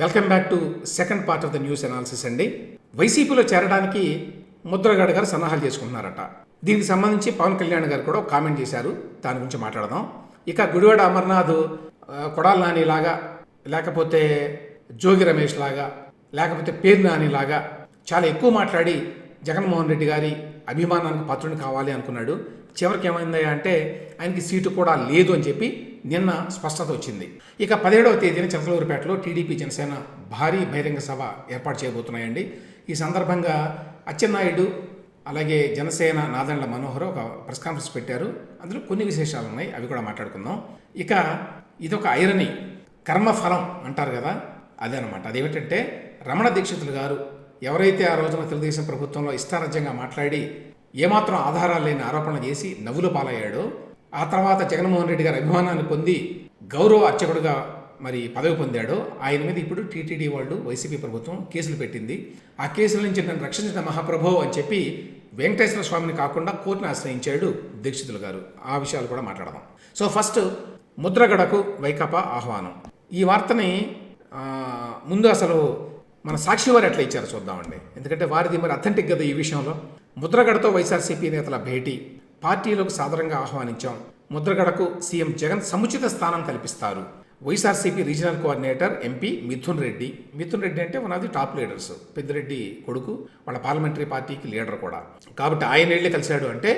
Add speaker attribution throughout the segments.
Speaker 1: Welcome back to second part of the news analysis అండి. వైసీపీలో చేరడానికి ముద్రగడ గారు సన్నాహాలు చేసుకుంటున్నారట. దీనికి సంబంధించి పవన్ కళ్యాణ్ గారు కూడా ఒక కామెంట్ చేశారు. దాని గురించి మాట్లాడదాం. ఇక గుడివాడ అమర్నాథ్ కొడాల నాని లాగా లేకపోతే జోగి రమేష్ లాగా లేకపోతే పేరు నాని లాగా చాలా ఎక్కువ మాట్లాడి జగన్మోహన్ రెడ్డి గారి అభిమానానికి పాత్రుని కావాలి అనుకున్నాడు. చివరికి ఏమైందా అంటే ఆయనకి సీటు కూడా లేదు అని చెప్పి నిన్న స్పష్టత వచ్చింది. ఇక పదిహేడవ తేదీన చంద్రలూరుపేటలో టీడీపీ జనసేన భారీ బహిరంగ సభ ఏర్పాటు చేయబోతున్నాయండి. ఈ సందర్భంగా అచ్చెన్నాయుడు అలాగే జనసేన నాదండ్ల మనోహర్ ఒక ప్రెస్ కాన్ఫరెన్స్ పెట్టారు. అందులో కొన్ని విశేషాలు ఉన్నాయి అవి కూడా మాట్లాడుకుందాం. ఇక ఇదొక ఐరని కర్మఫలం అంటారు కదా అదే అనమాట అదేమిటంటే రమణ దీక్షితులు గారు ఎవరైతే ఆ రోజున తెలుగుదేశం ప్రభుత్వంలో ఇష్టారాజ్యంగా మాట్లాడి ఏమాత్రం ఆధారాలు లేని ఆరోపణలు చేసి నవ్వుల పాలయ్యాడో ఆ తర్వాత జగన్మోహన్ రెడ్డి గారి అభిమానాన్ని పొంది గౌరవ అర్చకుడుగా మరి పదవి పొందాడో ఆయన మీద ఇప్పుడు టీటీడీ వాళ్ళు వైసీపీ ప్రభుత్వం కేసులు పెట్టింది. ఆ కేసుల నుంచి నన్ను రక్షించిన మహాప్రభో అని చెప్పి వెంకటేశ్వర స్వామిని కాకుండా కోర్టును ఆశ్రయించాడు దీక్షితులు గారు. ఆ విషయాలు కూడా మాట్లాడదాం. సో ఫస్ట్ ముద్రగడకు వైకాపా ఆహ్వానం. ఈ వార్తని ముందు అసలు మన సాక్షి వారు ఎట్లా ఇచ్చారో చూద్దామండి. ఎందుకంటే వారిది మరి అథెంటిక్ కదా ఈ విషయంలో. ముద్రగడతో వైఎస్ఆర్సీపీ నేతల భేటీ. పార్టీలోకి సాధారణంగా ఆహ్వానించాం. ముద్రగడకు సీఎం జగన్ సముచిత స్థానం కల్పిస్తారు. YSRCP regional coordinator MP Mithun Reddy. Mithun Reddy అంటే one of the top leaders Peddireddy కొడుకు వాళ్ళ పార్లమెంటరీ పార్టీకి లీడర్ కూడా. కాబట్టి ఆయన వెళ్ళి కలిశాడు అంటే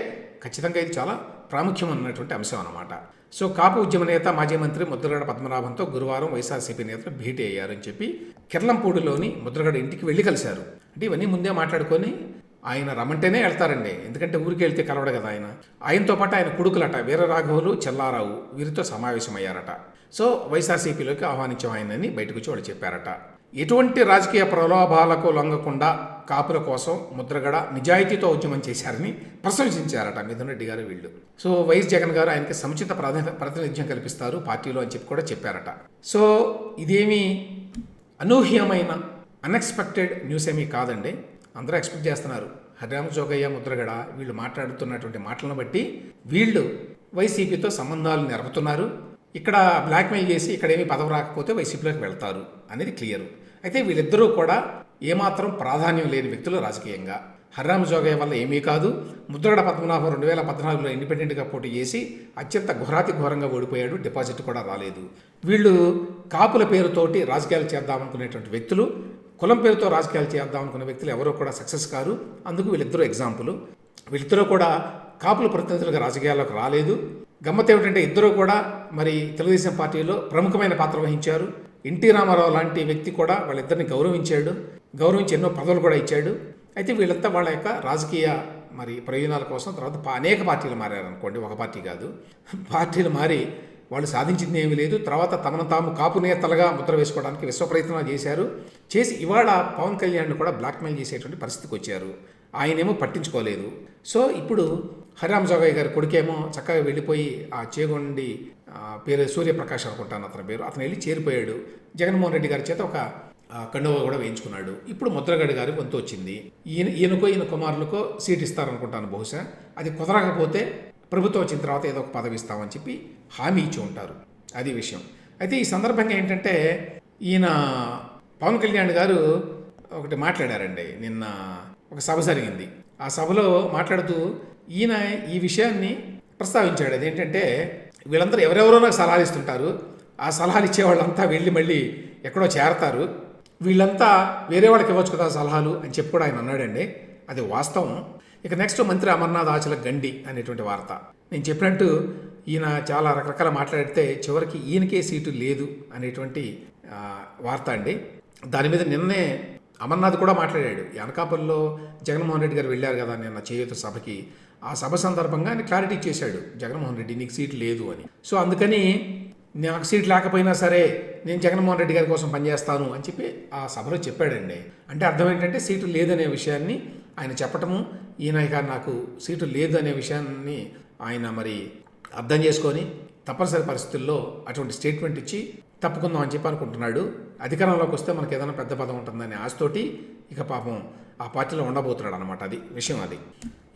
Speaker 1: ఖచ్చితంగా ఇది చాలా ప్రాముఖ్యం ఉన్నటువంటి అంశం అన్నమాట. సో కాపు ఉద్యమ నేత మాజీ మంత్రి ముద్రగడ పద్మనాభంతో గురువారం వైఎస్ఆర్సీపీ నేతలు భేటీ అయ్యారని చెప్పి కిర్లంపూడిలోని ముద్రగడ ఇంటికి వెళ్ళి కలిశారు. అంటే ఇవన్నీ ముందే మాట్లాడుకొని ఆయన రమ్మంటేనే వెళ్తారండి. ఎందుకంటే ఊరికి వెళ్తే కలవడు కదా ఆయన. ఆయనతో పాటు ఆయన కొడుకులట వీరరాఘవులు చెల్లారావు వీరితో సమావేశమయ్యారట. సో వైఎస్ఆర్సీపీలోకి ఆహ్వానించాం ఆయనని బయటకు వచ్చి వాళ్ళు చెప్పారట. ఎటువంటి రాజకీయ ప్రలోభాలకు లొంగకుండా కాపుల కోసం ముద్రగడ నిజాయితీతో ఉద్యమం చేశారని ప్రశంసించారట మిథున్ రెడ్డి గారు వీళ్ళు. సో వైఎస్ జగన్ గారు ఆయనకి సముచిత ప్రాధాన్యత ప్రాతినిధ్యం కల్పిస్తారు పార్టీలో అని చెప్పి కూడా చెప్పారట. సో ఇదేమి అనూహ్యమైన అన్ఎక్స్పెక్టెడ్ న్యూస్ ఏమీ కాదండి. అందరూ ఎక్స్పెక్ట్ చేస్తున్నారు. హరిరామ జోగయ్య ముద్రగడ వీళ్ళు మాట్లాడుతున్నటువంటి మాటలను బట్టి వీళ్ళు వైసీపీతో సంబంధాలు నెరపుతున్నారు. ఇక్కడ బ్లాక్మెయిల్ చేసి ఇక్కడ ఏమీ పదవి రాకపోతే వైసీపీలోకి వెళ్తారు అనేది క్లియర్ అయితే వీళ్ళిద్దరూ కూడా ఏమాత్రం ప్రాధాన్యం లేని వ్యక్తులు రాజకీయంగా. హర్రామ జోగయ్య వల్ల ఏమీ కాదు. ముద్రగడ పద్మనాభం రెండు వేల పద్నాలుగులో ఇండిపెండెంట్గా పోటీ చేసి అత్యంత ఘోరాతి ఘోరంగా ఓడిపోయాడు. డిపాజిట్ కూడా రాలేదు. వీళ్ళు కాపుల పేరుతోటి రాజకీయాలు చేద్దామనుకునేటువంటి వ్యక్తులు కులం పేరుతో రాజకీయాలు చేద్దామనుకునే వ్యక్తులు ఎవరో కూడా సక్సెస్ కారు. అందుకు వీళ్ళిద్దరూ ఎగ్జాంపుల్ వీళ్ళిద్దరూ కూడా కాపుల ప్రతినిధులుగా రాజకీయాల్లోకి రాలేదు. గమ్మత్ ఏమిటంటే ఇద్దరూ కూడా మరి తెలుగుదేశం పార్టీలో ప్రముఖమైన పాత్ర వహించారు. ఎన్టీ రామారావు లాంటి వ్యక్తి కూడా వాళ్ళిద్దరిని గౌరవించాడు. గౌరవించి ఎన్నో పదవులు కూడా ఇచ్చాడు. అయితే వీళ్ళంతా వాళ్ళ యొక్క రాజకీయ మరి ప్రయోజనాల కోసం తర్వాత అనేక పార్టీలు మారారు అనుకోండి ఒక పార్టీ కాదు. పార్టీలు మారి వాళ్ళు సాధించింది ఏమీ లేదు. తర్వాత తమను తాము కాపు నేతలుగా ముద్ర వేసుకోవడానికి విశ్వ ప్రయత్నాలు చేశారు. చేసి ఇవాళ పవన్ కళ్యాణ్ కూడా బ్లాక్మెయిల్ చేసేటువంటి పరిస్థితికి వచ్చారు. ఆయనేమో పట్టించుకోలేదు. సో ఇప్పుడు హరిరామ్ జోగయ్య గారి కొడుకేమో చక్కగా వెళ్ళిపోయి ఆ చేగొండి పేరు సూర్యప్రకాష్ అనుకుంటాను అతని పేరు. అతను వెళ్ళి చేరిపోయాడు. జగన్మోహన్ రెడ్డి గారి చేత ఒక కండువ కూడా వేయించుకున్నాడు. ఇప్పుడు ముద్రగడ్డి గారి వంతు వచ్చింది. ఈయన ఈయనకో ఈయన కుమారులకో సీట్ ఇస్తారనుకుంటాను బహుశా. అది కుదరకపోతే ప్రభుత్వం వచ్చిన తర్వాత ఏదో ఒక పదవి ఇస్తామని చెప్పి హామీ ఇచ్చి ఉంటారు. అది విషయం. అయితే ఈ సందర్భంగా ఏంటంటే ఈయన పవన్ కళ్యాణ్ గారు ఒకటి మాట్లాడారండి. నిన్న ఒక సభ జరిగింది. ఆ సభలో మాట్లాడుతూ ఈయన ఈ విషయాన్ని ప్రస్తావించాడు. అదేంటంటే వీళ్ళందరూ ఎవరెవరో నాకు సలహాలు ఇస్తుంటారు. ఆ సలహాలు ఇచ్చే వాళ్ళంతా వెళ్ళి మళ్ళీ ఎక్కడో చేరతారు. వీళ్ళంతా వేరే వాళ్ళకి ఇవ్వచ్చు కదా సలహాలు అని చెప్పి కూడా ఆయన అన్నాడండి. అది వాస్తవం. ఇక నెక్స్ట్ మంత్రి అమర్నాథ్ ఆచల గండి అనేటువంటి వార్త. నేను చెప్పినట్టు ఈయన చాలా రకరకాల మాట్లాడితే చివరికి ఈయనకే సీటు లేదు అనేటువంటి వార్త అండి. దాని మీద నిన్నే అమర్నాథ్ కూడా మాట్లాడాడు. అనకాపల్లిలో జగన్మోహన్ రెడ్డి గారు వెళ్ళారు కదా నిన్న చేయూత సభకి ఆ సభ సందర్భంగా ఆయన క్లారిటీ ఇచ్చేశాడు. జగన్మోహన్ రెడ్డి నీకు సీట్ లేదు అని. సో అందుకని నాకు సీట్ లేకపోయినా సరే నేను జగన్మోహన్ రెడ్డి గారి కోసం పనిచేస్తాను అని చెప్పి ఆ సభలో చెప్పాడండి. అంటే అర్థం ఏంటంటే సీటు లేదనే విషయాన్ని ఆయన చెప్పటము ఈయన నాకు సీటు లేదు అనే విషయాన్ని ఆయన మరి అర్థం చేసుకొని తప్పనిసరి పరిస్థితుల్లో అటువంటి స్టేట్మెంట్ ఇచ్చి తప్పుకుందాం అని చెప్పి అనుకుంటున్నాడు. అధికారంలోకి వస్తే మనకి ఏదైనా పెద్ద పదం ఉంటుందనే ఆశతోటి ఇక పాపం ఆ పార్టీలో ఉండబోతున్నాడు అనమాట అది విషయం అది.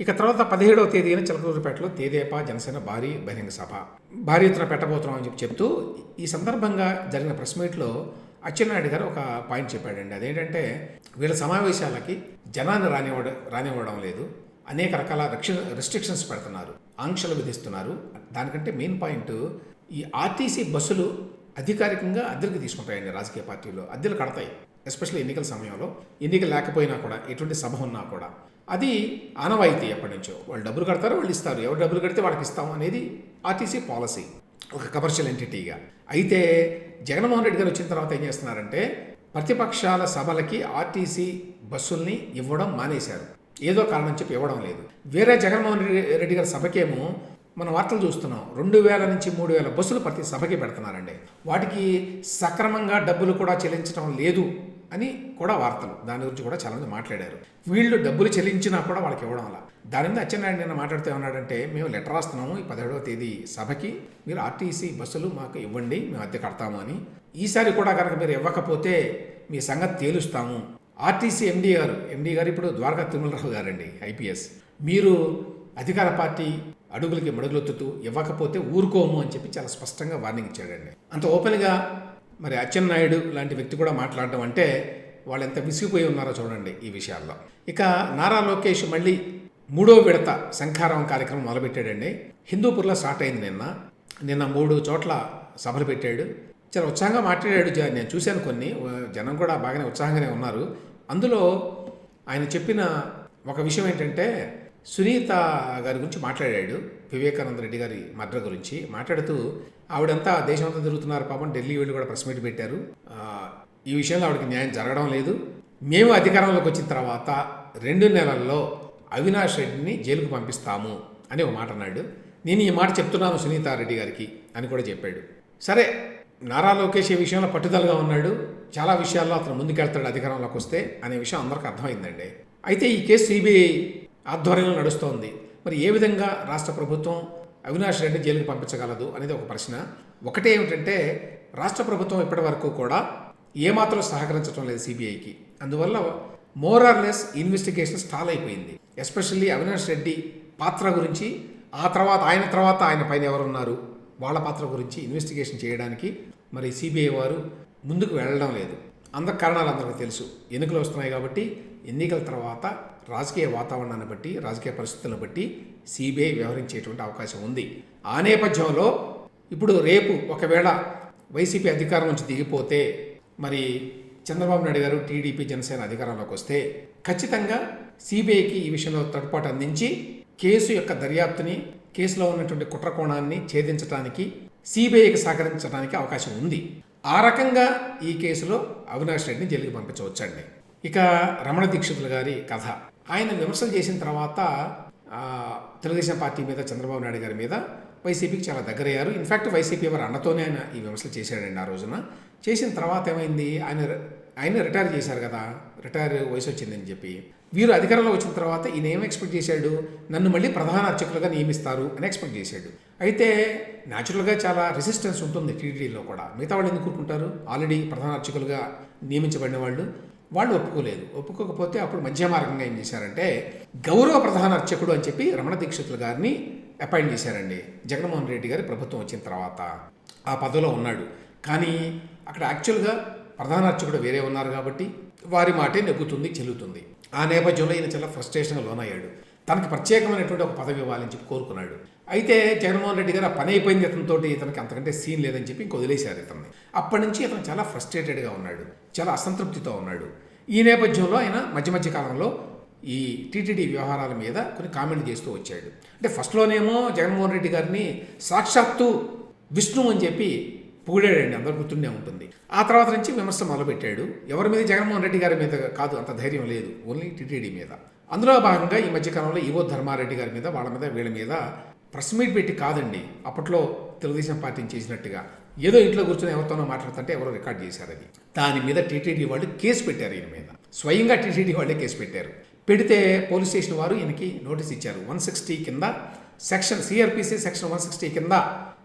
Speaker 1: ఇక తర్వాత పదిహేడవ తేదీన చిలకలూరుపేటలో తేదేపా జనసేన భారీ బహిరంగ సభ. భారీ ఎత్తున పెట్టబోతున్నాం అని చెప్పి చెప్తూ ఈ సందర్భంగా జరిగిన ప్రెస్ మీట్లో అచ్చెన్నాయుడు గారు ఒక పాయింట్ చెప్పాడండి. అదేంటంటే వీళ్ళ సమావేశాలకి జనాన్ని రానివ్వడ రానివ్వడం లేదు. అనేక రకాల రక్ష రెస్ట్రిక్షన్స్ పెడుతున్నారు. ఆంక్షలు విధిస్తున్నారు. దానికంటే మెయిన్ పాయింట్ ఈ ఆర్టీసీ బస్సులు అధికారికంగా అద్దెలకు తీసుకుంటాయండి రాజకీయ పార్టీలు. అద్దెలు కడతాయి ఎస్పెషల్లీ ఎన్నికల సమయంలో. ఎన్నికలు లేకపోయినా కూడా ఎటువంటి సభ ఉన్నా కూడా. అది ఆనవాయితీ ఎప్పటి నుంచో. వాళ్ళు డబ్బులు కడతారో వాళ్ళు ఇస్తారు. ఎవరు డబ్బులు కడితే వాళ్ళకి ఇస్తాం అనేది ఆర్టీసీ పాలసీ. ఒక కమర్షియల్ ఎంటిటీగా. అయితే జగన్మోహన్ రెడ్డి గారు వచ్చిన తర్వాత ఏం చేస్తున్నారంటే ప్రతిపక్షాల సభలకి ఆర్టీసీ బస్సుల్ని ఇవ్వడం మానేశారు. ఏదో కారణం చెప్పి ఇవ్వడం లేదు. వేరే జగన్మోహన్ రెడ్డి- రెడ్డి గారి సభకేమో మన వార్తలు చూస్తున్నాం. రెండు వేల నుంచి మూడు వేల బస్సులు ప్రతి సభకి పెడుతున్నారండి. వాటికి సక్రమంగా డబ్బులు కూడా చెల్లించడం లేదు అని కూడా వార్తలు. దాని గురించి కూడా చాలామంది మాట్లాడారు. వీళ్ళు డబ్బులు చెల్లించినా కూడా వాళ్ళకి ఇవ్వడం అలా దాని మీద అచ్చెన్నాయుడు నిన్న మాట్లాడుతూ ఉన్నాడంటే మేము లెటర్ రాస్తున్నాము ఈ పదిహేడవ తేదీ సభకి. మీరు ఆర్టీసీ బస్సులు మాకు ఇవ్వండి మేము అద్దె కడతాము అని. ఈసారి కూడా కనుక మీరు ఇవ్వకపోతే మీ సంగతి తేలుస్తాము. ఆర్టీసీ ఎండీ గారు ఎండీ గారు ఇప్పుడు ద్వారకా తిరుమలరావు గారండి ఐపీఎస్. మీరు అధికార పార్టీ అడుగులకి మడుగులొత్తుతూ ఇవ్వకపోతే ఊరుకోము అని చెప్పి చాలా స్పష్టంగా వార్నింగ్ ఇచ్చాడండి. అంత ఓపెన్గా మరి అచ్చెన్నాయుడు లాంటి వ్యక్తి కూడా మాట్లాడడం అంటే వాళ్ళు ఎంత విసిగిపోయి ఉన్నారో చూడండి ఈ విషయాల్లో. ఇక నారా లోకేష్ మళ్ళీ మూడో విడత శంఖారం కార్యక్రమం మొదలుపెట్టాడండి. హిందూపూర్లో స్టార్ట్ అయింది నిన్న. నిన్న మూడు చోట్ల సభలు పెట్టాడు. చాలా ఉత్సాహంగా మాట్లాడాడు నేను చూశాను కొన్ని. జనం కూడా బాగానే ఉత్సాహంగానే ఉన్నారు. అందులో ఆయన చెప్పిన ఒక విషయం ఏంటంటే సునీత గారి గురించి మాట్లాడాడు. వివేకానంద రెడ్డి గారి మర్డర్ గురించి మాట్లాడుతూ ఆవిడంతా దేశమంతా తిరుగుతున్నారు పాపం ఢిల్లీ వెళ్ళి కూడా ప్రెస్ మీట్ పెట్టారు. ఈ విషయంలో ఆవిడకి న్యాయం జరగడం లేదు. మేము అధికారంలోకి వచ్చిన తర్వాత రెండు నెలల్లో అవినాష్ రెడ్డిని జైలుకు పంపిస్తాము అని ఒక మాట అన్నాడు. నేను ఈ మాట చెప్తున్నాను సునీతారెడ్డి గారికి అని కూడా చెప్పాడు. సరే నారా లోకేష్ ఈ విషయంలో పట్టుదలగా ఉన్నాడు. చాలా విషయాల్లో అతను ముందుకెళ్తాడు అధికారంలోకి వస్తే అనే విషయం అందరికీ అర్థమైందండి. అయితే ఈ కేసు సిబిఐ ఆధ్వర్యంలో నడుస్తోంది. మరి ఏ విధంగా రాష్ట్ర ప్రభుత్వం అవినాష్ రెడ్డి జైలుకు పంపించగలదు అనేది ఒక ప్రశ్న. ఒకటే ఏమిటంటే రాష్ట్ర ప్రభుత్వం ఇప్పటి వరకు కూడా ఏమాత్రం సహకరించడం లేదు సిబిఐకి. అందువల్ల more or less investigation stall అయిపోయింది. ఎస్పెషల్లీ అవినాష్ రెడ్డి పాత్ర గురించి ఆ తర్వాత ఆయన తర్వాత ఆయన పైన ఎవరున్నారు వాళ్ళ పాత్ర గురించి ఇన్వెస్టిగేషన్ చేయడానికి మరి సిబిఐ వారు ముందుకు వెళ్ళడం లేదు. అందరి కారణాలు అందరికీ తెలుసు. ఎన్నికలు వస్తున్నాయి కాబట్టి ఎన్నికల తర్వాత రాజకీయ వాతావరణాన్ని బట్టి రాజకీయ పరిస్థితులను బట్టి సిబిఐ వ్యవహరించేటువంటి అవకాశం ఉంది. ఆ నేపథ్యంలో ఇప్పుడు రేపు ఒకవేళ వైసీపీ అధికారం నుంచి దిగిపోతే మరి చంద్రబాబు నాయుడు గారు టీడీపీ జనసేన అధికారంలోకి వస్తే ఖచ్చితంగా సిబిఐకి ఈ విషయంలో తడ్పాటు అందించి కేసు యొక్క దర్యాప్తుని కేసులో ఉన్నటువంటి కుట్రకోణాన్ని ఛేదించడానికి సిబిఐకి సహకరించడానికి అవకాశం ఉంది. ఆ రకంగా ఈ కేసులో అవినాష్ రెడ్డిని జైలుకి పంపించవచ్చండి. ఇక రమణ దీక్షితులు గారి కథ. ఆయన విమర్శలు చేసిన తర్వాత తెలుగుదేశం పార్టీ మీద చంద్రబాబు నాయుడు గారి మీద వైసీపీకి చాలా దగ్గరయ్యారు. ఇన్ఫ్యాక్ట్ వైసీపీ వారి అన్నతోనే ఆయన ఈ విమర్శలు చేశాడండి ఆ రోజున. చేసిన తర్వాత ఏమైంది? ఆయన ఆయన రిటైర్ చేశారు కదా రిటైర్ వయసు వచ్చిందని చెప్పి. వీరు అధికారంలో వచ్చిన తర్వాత ఈయన ఏం ఎక్స్పెక్ట్ చేశాడు? నన్ను మళ్ళీ ప్రధాన అర్చకులుగా నియమిస్తారు అని ఎక్స్పెక్ట్ చేశాడు. అయితే న్యాచురల్గా చాలా రెసిస్టెన్స్ ఉంటుంది టీడీలో కూడా. మిగతా వాళ్ళు ఎందుకు కూరుకుంటారు ఆల్రెడీ ప్రధాన అర్చకులుగా నియమించబడిన వాళ్ళు. వాళ్ళు ఒప్పుకోలేదు. ఒప్పుకోకపోతే అప్పుడు మధ్య మార్గంగా ఏం చేశారంటే గౌరవ ప్రధాన అర్చకుడు అని చెప్పి రమణ దీక్షితులు గారిని అపాయింట్ చేశారండి. జగన్మోహన్ రెడ్డి గారి ప్రభుత్వం వచ్చిన తర్వాత. ఆ పదవిలో ఉన్నాడు. కానీ అక్కడ యాక్చువల్గా ప్రధాన అర్చకుడు వేరే ఉన్నారు కాబట్టి వారి మాటే నెగ్గుతుంది చెల్లుతుంది. ఆ నేపథ్యంలో ఈయన చాలా ఫ్రస్ట్రేషన్గా లోనయ్యాడు. తనకి ప్రత్యేకమైనటువంటి ఒక పదవి ఇవ్వాలని చెప్పి కోరుకున్నాడు. అయితే జగన్మోహన్ రెడ్డి గారు ఆ పని అయిపోయింది ఇతనితోటి ఇతనికి అంతకంటే సీన్ లేదని చెప్పి ఇంక వదిలేశారు ఇతన్ని. అప్పటి నుంచి ఇతను చాలా ఫ్రస్ట్రేటెడ్గా ఉన్నాడు. చాలా అసంతృప్తితో ఉన్నాడు. ఈ నేపథ్యంలో ఆయన మధ్య మధ్య కాలంలో ఈ టీటీడీ వ్యవహారాల మీద కొన్ని కామెంట్ చేస్తూ వచ్చాడు. అంటే ఫస్ట్లోనేమో జగన్మోహన్ రెడ్డి గారిని సాక్షాత్తు విష్ణు అని చెప్పి పొగిడాడండి అందరు గుర్తుండే ఉంటుంది. ఆ తర్వాత నుంచి విమర్శ మొదలుపెట్టాడు. ఎవరి మీద? జగన్మోహన్ రెడ్డి గారి మీద కాదు అంత ధైర్యం లేదు. ఓన్లీ టీటీడీ మీద. అందులో భాగంగా ఈ మధ్యకాలంలో ఈవో ధర్మారెడ్డి గారి మీద వాళ్ళ మీద వీళ్ళ మీద ప్రెస్ మీట్ పెట్టి కాదండి. అప్పట్లో తెలుగుదేశం పార్టీని చేసినట్టుగా. ఏదో ఇంట్లో కూర్చొని ఎవరితోనో మాట్లాడుతుంటే ఎవరో రికార్డ్ చేశారు అది. దాని మీద టీటీడీ వాళ్ళు కేసు పెట్టారు ఈయన మీద. స్వయంగా టీటీడీ వాళ్ళే కేసు పెట్టారు. పెడితే పోలీస్ స్టేషన్ వారు ఈయనకి నోటీస్ ఇచ్చారు. వన్ సిక్స్టీ కింద section CrPC section one sixty కింద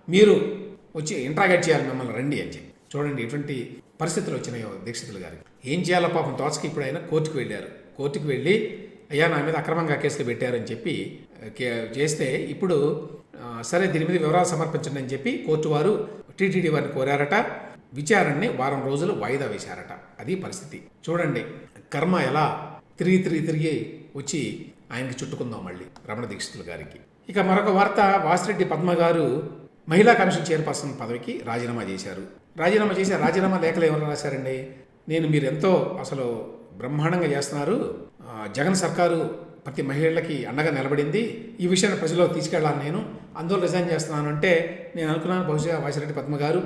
Speaker 1: మీరు వచ్చి ఇంట్రాగేట్ చేయాలి మిమ్మల్ని రండి అని చెప్పి. చూడండి ఎటువంటి పరిస్థితులు వచ్చినాయో దీక్షితులు గారికి. ఏం చేయాలో పాపం తోచకి ఇప్పుడు ఆయన కోర్టుకు వెళ్ళారు. కోర్టుకు వెళ్ళి అయ్యా నా మీద అక్రమంగా కేసులు పెట్టారని చెప్పి చేస్తే ఇప్పుడు సరే దీని మీద వివరాలు సమర్పించండి అని చెప్పి కోర్టు వారు టీటీడీ వారిని కోరారట. విచారణని వారం రోజులు వాయిదా వేశారట. అది పరిస్థితి. చూడండి కర్మ ఎలా తిరిగి తిరిగి తిరిగి వచ్చి ఆయనకి చుట్టుకుందాం మళ్ళీ రమణ దీక్షితులు గారికి. ఇక మరొక వార్త వాసిరెడ్డి పద్మ గారు మహిళా కమిషన్ చైర్పర్సన్ పదవికి రాజీనామా చేశారు. రాజీనామా చేసి రాజీనామా లేఖలు ఎవరు రాశారండి? నేను మీరు ఎంతో అసలు బ్రహ్మాండంగా చేస్తున్నారు. జగన్ సర్కారు ప్రతి మహిళలకి అండగా నిలబడింది. ఈ విషయాన్ని ప్రజల్లో తీసుకెళ్ళాలి నేను అందులో రిజైన్ చేస్తున్నాను అంటే నేను అనుకున్నాను బహుశా వాసిరెడ్డి పద్మ గారు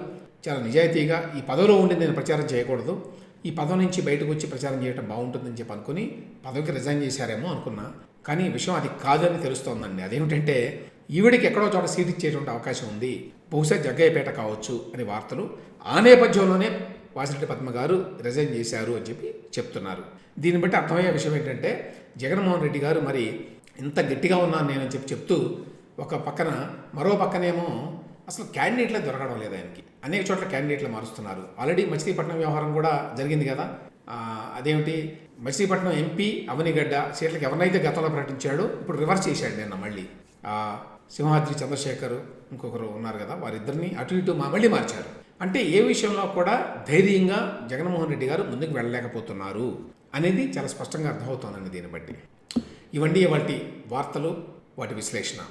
Speaker 1: చాలా నిజాయితీగా ఈ పదవిలో ఉండి నేను ప్రచారం చేయకూడదు. ఈ పదవి నుంచి బయటకు వచ్చి ప్రచారం చేయడం బాగుంటుందని చెప్పి అనుకుని పదవికి రిజైన్ చేశారేమో అనుకున్నా. కానీ విషయం అది కాదని తెలుస్తోందండి. అదేమిటంటే ఈవిడికి ఎక్కడో చోట సీట్ ఇచ్చేటువంటి అవకాశం ఉంది. బహుశా జగ్గయ్యపేట కావచ్చు అనే వార్తలు ఆ నేపథ్యంలోనే వాసిరెడ్డి పద్మ గారు రిజైన్ చేశారు అని చెప్పి చెప్తున్నారు. దీన్ని బట్టి అర్థమయ్యే విషయం ఏంటంటే జగన్మోహన్ రెడ్డి గారు మరి ఇంత గట్టిగా ఉన్నాను నేనని చెప్పి చెప్తూ ఒక పక్కన మరో పక్కనేమో అసలు క్యాండిడేట్లే దొరకడం లేదు ఆయనకి. అనేక చోట్ల క్యాండిడేట్లు మారుస్తున్నారు. ఆల్రెడీ మచిలీపట్నం వ్యవహారం కూడా జరిగింది కదా. అదేమిటి? మచిలీపట్నం ఎంపీ అవనిగడ్డ సీట్లకు ఎవరినైతే గతంలో ప్రకటించాడో ఇప్పుడు రివర్స్ చేశాడు నిన్న మళ్ళీ. సింహాద్రి చంద్రశేఖర్ ఇంకొకరు ఉన్నారు కదా వారిద్దరిని అటు ఇటు మా మళ్ళీ మార్చారు. అంటే ఏ విషయంలో కూడా ధైర్యంగా జగన్మోహన్ రెడ్డి గారు ముందుకు వెళ్ళలేకపోతున్నారు అనేది చాలా స్పష్టంగా అర్థమవుతోందండి దీన్ని బట్టి. ఇవన్నీ వాటి వార్తలు వాటి విశ్లేషణ.